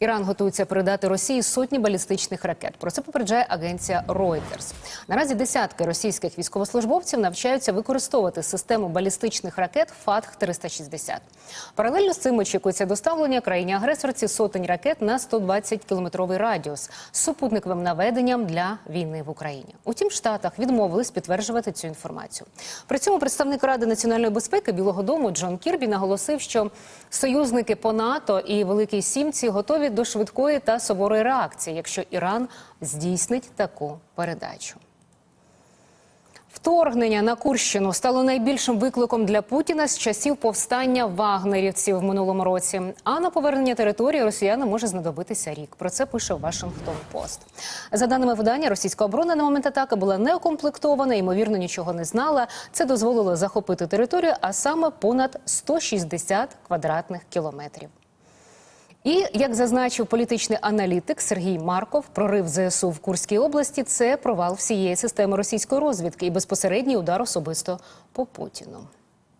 Іран готується передати Росії сотні балістичних ракет. Про це попереджає агенція Reuters. Наразі десятки російських військовослужбовців навчаються використовувати систему балістичних ракет фатх 360 Паралельно з цим очікується доставлення країні агресорці сотень ракет на 120 кілометровий радіус з супутниковим наведенням для війни в Україні. Утім, в Штатах відмовились підтверджувати цю інформацію. При цьому представник Ради національної безпеки Білого Дому Джон Кірбі наголосив, що союзники по НАТО і Великій Сімці готові до швидкої та суворої реакції, якщо Іран здійснить таку передачу. Вторгнення на Курщину стало найбільшим викликом для Путіна з часів повстання вагнерівців в минулому році. А на повернення території росіянам може знадобитися рік. Про це пише Вашингтон Пост. За даними видання, російська оборона на момент атаки була неукомплектована, ймовірно, нічого не знала. Це дозволило захопити територію, а саме понад 160 квадратних кілометрів. І як зазначив політичний аналітик Сергій Марков, прорив ЗСУ в Курській області це провал всієї системи російської розвідки і безпосередній удар особисто по Путіну.